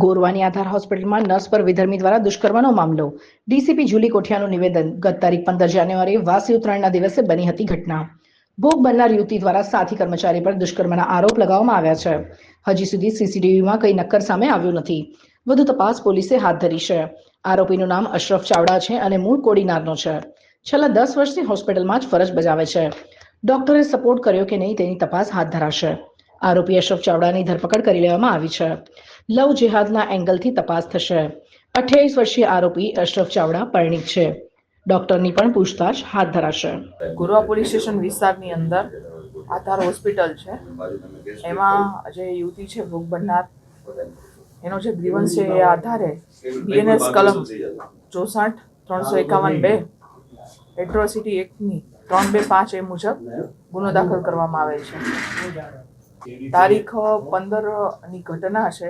ગોરવાની આધાર હોસ્પિટલમાં નર્સ પર વિધર્મી દ્વારા દુષ્કર્મનો મામલો. ડીસીપી જુલી કોઠિયાનું નિવેદન. ગત તારીખ પંદર જાન્યુઆરીએ વાસી ઉત્તરાયણના દિવસે બની હતી ઘટના. ભોગ બનનાર યુવતી દ્વારા સાથી કર્મચારી પર દુષ્કર્મના આરોપ લગાવવામાં આવ્યા છે. હજી સુધી સીસીટીવીમાં કંઈ નક્કર સામે આવ્યું નથી. વધુ તપાસ પોલીસે હાથ ધરી છે. આરોપીનું નામ અશરફ ચાવડા છે અને મૂળ કોડીનારનો છે. છેલ્લા દસ વર્ષથી હોસ્પિટલમાં જ ફરજ બજાવે છે. ડોક્ટરે સપોર્ટ કર્યો કે નહીં તેની તપાસ હાથ ધરાશે. આરોપી અશરફ ચાવડાની ધરપકડ કરી લેવામાં આવી છે. લવ જેહાદના એંગલથી તપાસ થશે. અઠ્યાવીસ વર્ષીય આરોપી અશરફ ચાવડા પરિણીત છે. ડોક્ટરની પણ પૂછતાછ હાથ ધરાશે. ગોરવા પોલીસ સ્ટેશન વિસ્તારની અંદર આધાર હોસ્પિટલ છે. એમાં જે યુવતી છે, ભોગ બનનાર, એનો જે ગ્રીવન્સ છે એ આધારે બીએનએસ કલમ ચોસઠ, ત્રણસો એકાવન બે એટ્રોસિટી એક્ટની ત્રણ બે પાંચ એ મુજબ ગુનો દાખલ કરવામાં આવેલ છે. તારીખ પંદરની ઘટના છે.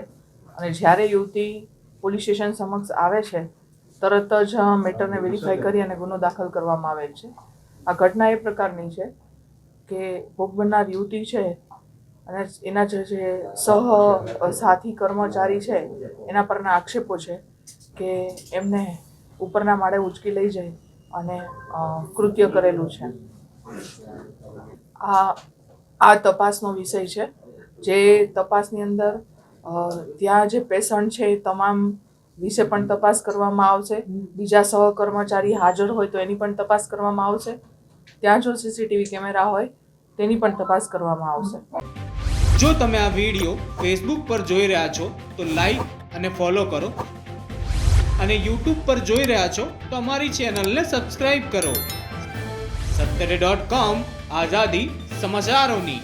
અને જ્યારે યુવતી પોલીસ સ્ટેશન સમક્ષ આવે છે, તરત જ મેટરને વેરીફાઈ કરી અને ગુનો દાખલ કરવામાં આવેલ છે. આ ઘટના એ પ્રકારની છે કે ભોગ બનનાર યુવતી છે અને એના જે જે સહ સાથી કર્મચારી છે, એના પરના આક્ષેપો છે કે એમને ઉપરના માળે ઉચકી લઈ જાય અને કૃત્ય કરેલું છે. આ આ તપાસનો વિષય છે. જે તપાસની અંદર ત્યાં જે પેશન્ટ છે એ તમામ વિશે પણ તપાસ કરવામાં આવશે. બીજા સહકર્મચારી હાજર હોય તો એની પણ તપાસ કરવામાં આવશે. ત્યાં જો સીસીટીવી કેમેરા હોય, તેની પણ તપાસ કરવામાં આવશે. જો તમે આ વીડિયો ફેસબુક પર જોઈ રહ્યા છો, તો લાઈક અને ફોલો કરો. અને યુટ્યુબ પર જોઈ રહ્યા છો, તો અમારી ચેનલને સબસ્ક્રાઈબ કરો. સત્તરે ડોટ કોમ, આઝાદી સમાચારોની